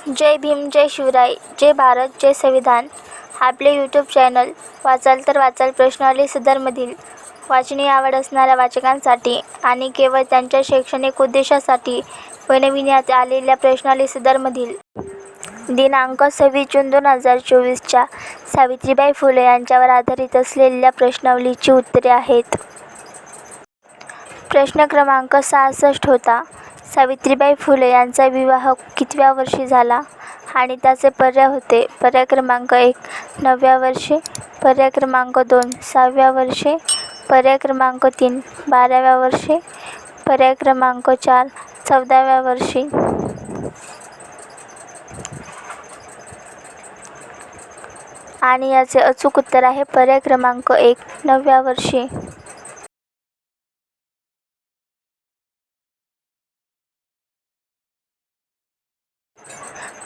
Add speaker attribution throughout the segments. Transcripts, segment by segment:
Speaker 1: जय भीम जय शिवराय जय भारत जय संविधान. आपले YouTube channel वाचाल तर वाचाल प्रश्नावली सदरमधील वाचनीय आवड असणाऱ्या वाचकांसाठी आणि केवळ त्यांच्या शैक्षणिक उद्देशासाठी बनविण्यात आलेल्या प्रश्नावली सदरमधील दिनांक सव्वीस जून दोन हजार चोवीसच्या सावित्रीबाई फुले यांच्यावर आधारित असलेल्या प्रश्नावलीची उत्तरे आहेत. प्रश्न क्रमांक सहासष्ट होता. सावित्रीबाई फुले यांचा विवाह कितव्या वर्षी झाला? आणि त्याचे पर्याय होते. पर्याय क्रमांक एक नवव्या वर्षी. पर्याय क्रमांक दोन सहाव्या वर्षी. पर्याय क्रमांक तीन बाराव्या वर्षी. पर्याय क्रमांक चार चौदाव्या वर्षी. आणि याचे अचूक उत्तर आहे पर्याय क्रमांक एक नवव्या वर्षी.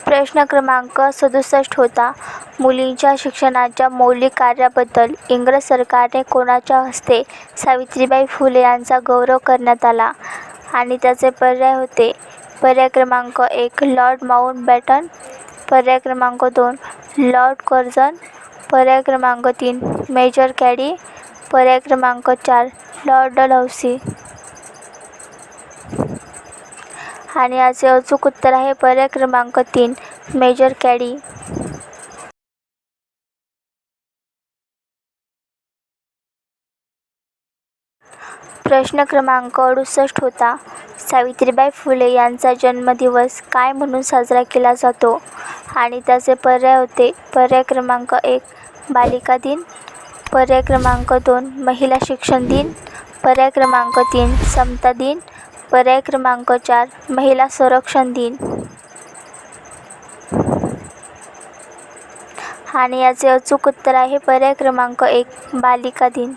Speaker 1: प्रश्न क्रमांक सदुसष्ट होता. मुलींच्या शिक्षणाच्या मौलिक कार्याबद्दल इंग्रज सरकारने कोणाच्या हस्ते सावित्रीबाई फुले यांचा गौरव करण्यात आला आणि त्याचे पर्याय होते. पर्याय क्रमांक एक लॉर्ड माउंटबॅटन पर्याय क्रमांक दोन लॉर्ड कर्झन. पर्याय क्रमांक तीन मेजर कॅडी. पर्याय क्रमांक चार लॉर्ड डलहौसी. आणि याचे अचूक उत्तर आहे. पर्याय क्रमांक तीन मेजर कॅडी. प्रश्न क्रमांक अडुसष्ट होता. सावित्रीबाई फुले यांचा जन्मदिवस काय म्हणून साजरा केला जातो? आणि त्याचे पर्याय होते. पर्याय क्रमांक एक बालिका दिन. पर्याय क्रमांक दोन महिला शिक्षण दिन. पर्याय क्रमांक तीन समता दिन. पर्याय क्रमांक चार महिला संरक्षण दिन. आणि याचे अचूक उत्तर आहे पर्याय क्रमांक एक बालिका दिन.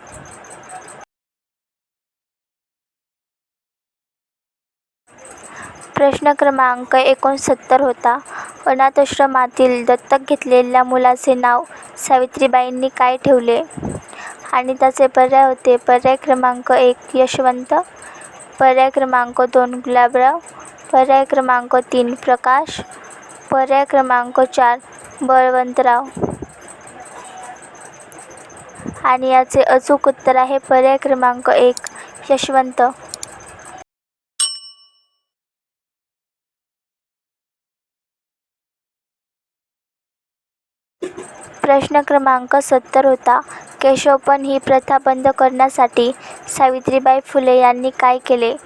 Speaker 1: प्रश्न क्रमांक एकोणसत्तर होता. अनाथाश्रमातील दत्तक घेतलेल्या मुलाचे नाव सावित्रीबाईंनी काय ठेवले? आणि त्याचे पर्याय होते पर्याय क्रमांक एक यशवंत. पर्याय क्रमांक दोन गुलाबराव. पर्याय क्रमांक तीन प्रकाश. पर्याय क्रमांक चार बळवंतराव. आणि याचे अचूक उत्तर आहे पर्याय क्रमांक एक यशवंत. प्रश्न क्रमांक सत्तर होता. केशवपन ही प्रथा बंद करण्यासाठी सावित्रीबाई फुले यांनी काय केले?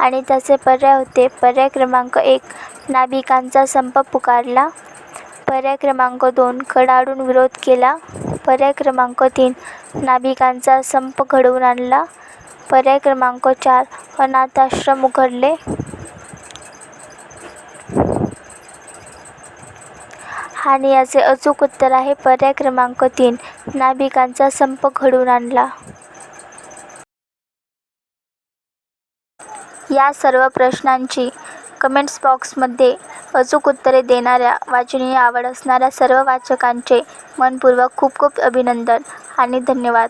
Speaker 1: आणि त्याचे पर्याय होते. पर्याय क्रमांक एक नाभिकांचा संप पुकारला. पर्याय क्रमांक दोन कडाडून विरोध केला. पर्याय क्रमांक तीन नाभिकांचा संप घडवून आणला. पर्याय क्रमांक चार अनाथाश्रम उघडले. आणि याचे अचूक उत्तर आहे. पर्याय क्रमांक तीन नाभिकांचा संप घडवून आणला. या सर्व प्रश्नांची कमेंट्स बॉक्समध्ये अचूक उत्तरे देणाऱ्या वाचनीय आवड असणाऱ्या सर्व वाचकांचे मनपूर्वक खूप खूप अभिनंदन आणि धन्यवाद.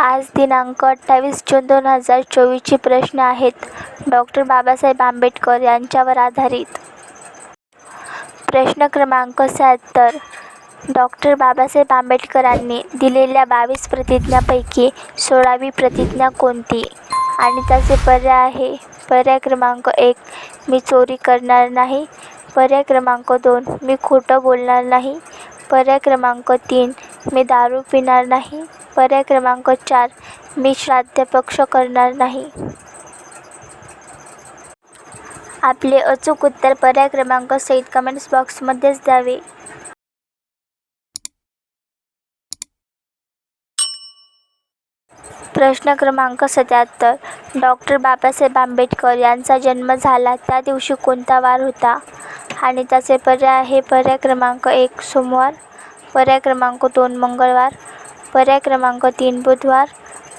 Speaker 1: आज दिनांक अठ्ठावीस जून दोन हजार चोवीसचे प्रश्न आहेत. डॉक्टर बाबासाहेब आंबेडकर यांच्यावर आधारित. प्रश्न क्रमांक शहात्तर डॉक्टर बाबासाहेब आंबेडकरांनी दिलेल्या बावीस प्रतिज्ञापैकी सोळावी प्रतिज्ञा कोणती? आणि त्याचे पर्याय आहे. पर्याय क्रमांक एक मी चोरी करणार नाही. पर्याय क्रमांक दोन मी खोटं बोलणार नाही. पर्याय क्रमांक तीन मी दारू पिणार नाही. पर्याय क्रमांक चार मी श्राद्ध पक्ष करणार नाही. आपले अचूक उत्तर पर्याय क्रमांक सहित कमेंट्स बॉक्समध्येच द्यावे. प्रश्न क्रमांक सत्याहत्तर. डॉक्टर बाबासाहेब आंबेडकर यांचा जन्म झाला त्या दिवशी कोणता वार होता? आणि त्याचे पर्याय आहे पर्याय क्रमांक एक सोमवार. पर्याय क्रमांक दोन मंगळवार. पर्याय क्रमांक तीन बुधवार.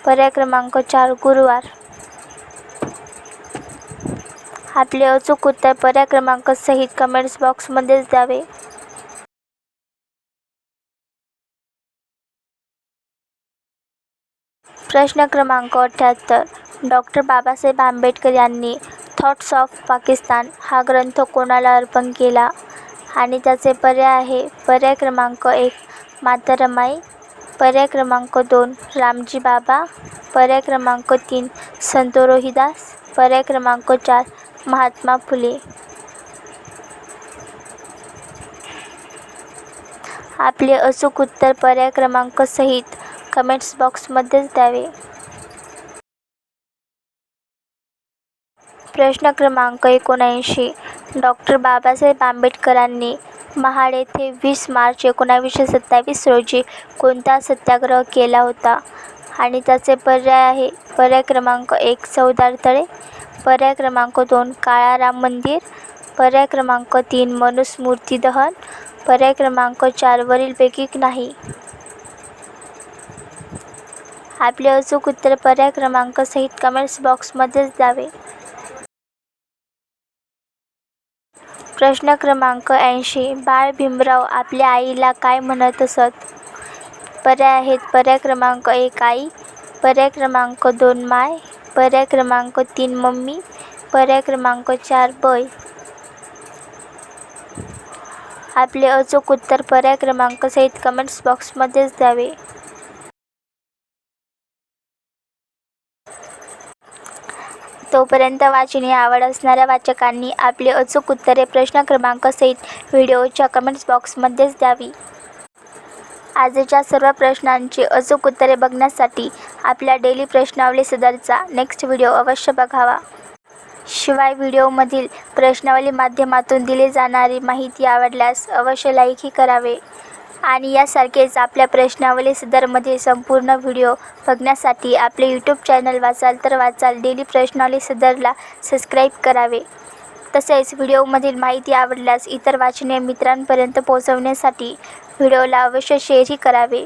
Speaker 1: पर्याय क्रमांक चार गुरुवार. आपले अचूक उत्तर पर्याय क्रमांक सहित कमेंट्स बॉक्समध्येच द्यावे. प्रश्न क्रमांक अठ्ठ्याहत्तर डॉक्टर बाबासाहेब आंबेडकर यांनी थॉट्स ऑफ पाकिस्तान हा ग्रंथ कोणाला अर्पण केला? आणि त्याचे पर्याय आहे पर्याय क्रमांक एक माता रमाई पर्याय क्रमांक दोन रामजी बाबा. पर्याय क्रमांक तीन संत रोहिदास. पर्याय क्रमांक चार महात्मा फुले. आपले अचूक उत्तर पर्याय क्रमांक सहित कमेंट्स बॉक्समध्येच द्यावे. प्रश्न क्रमांक एकोणऐंशी. डॉक्टर बाबासाहेब आंबेडकरांनी महाड येथे वीस मार्च एकोणावीसशे सत्तावीस रोजी कोणता सत्याग्रह केला होता? आणि त्याचे पर्याय आहे पर्याय क्रमांक एक चौदार तळे. पर्याय क्रमांक दोन काळा राम मंदिर. पर्याय क्रमांक तीन मनुस्मृती दहन. पर्याय क्रमांक चार वरीलपैकी नाही. आपले अचूक उत्तर पर्याय क्रमांक सहित कमेंट्स बॉक्समध्येच द्यावे. प्रश्न क्रमांक ऐंशी बाळ भीमराव आपल्या आईला काय म्हणत असत? पर्याय आहेत. पर्याय क्रमांक एक आई. पर्याय क्रमांक दोन माय. पर्याय क्रमांक तीन मम्मी. पर्याय क्रमांक चार बय. आपले अचूक उत्तर पर्याय क्रमांक सहित कमेंट्स बॉक्समध्येच द्यावे. तोपर्यंत वाचनी आवड असणाऱ्या वाचकांनी आपले अचूक उत्तरे प्रश्न क्रमांक सहित व्हिडिओच्या कमेंट्स बॉक्समध्येच द्यावी. आजच्या सर्व प्रश्नांची अचूक उत्तरे बघण्यासाठी आपल्या डेली प्रश्नावली सदरचा नेक्स्ट व्हिडिओ अवश्य बघावा. शिवाय व्हिडिओमधील प्रश्नावली माध्यमातून दिली जाणारी माहिती आवडल्यास अवश्य लाईकही करावे. आणि यासारखेच आपल्या प्रश्नावली सदरमधील संपूर्ण व्हिडिओ बघण्यासाठी आपले यूट्यूब चॅनल वाचाल तर वाचाल डेली प्रश्नावली सदरला सबस्क्राईब करावे. तसेच व्हिडिओमधील माहिती आवडल्यास इतर वाचनीय मित्रांपर्यंत पोहोचवण्यासाठी व्हिडिओला अवश्य शेअरही करावे.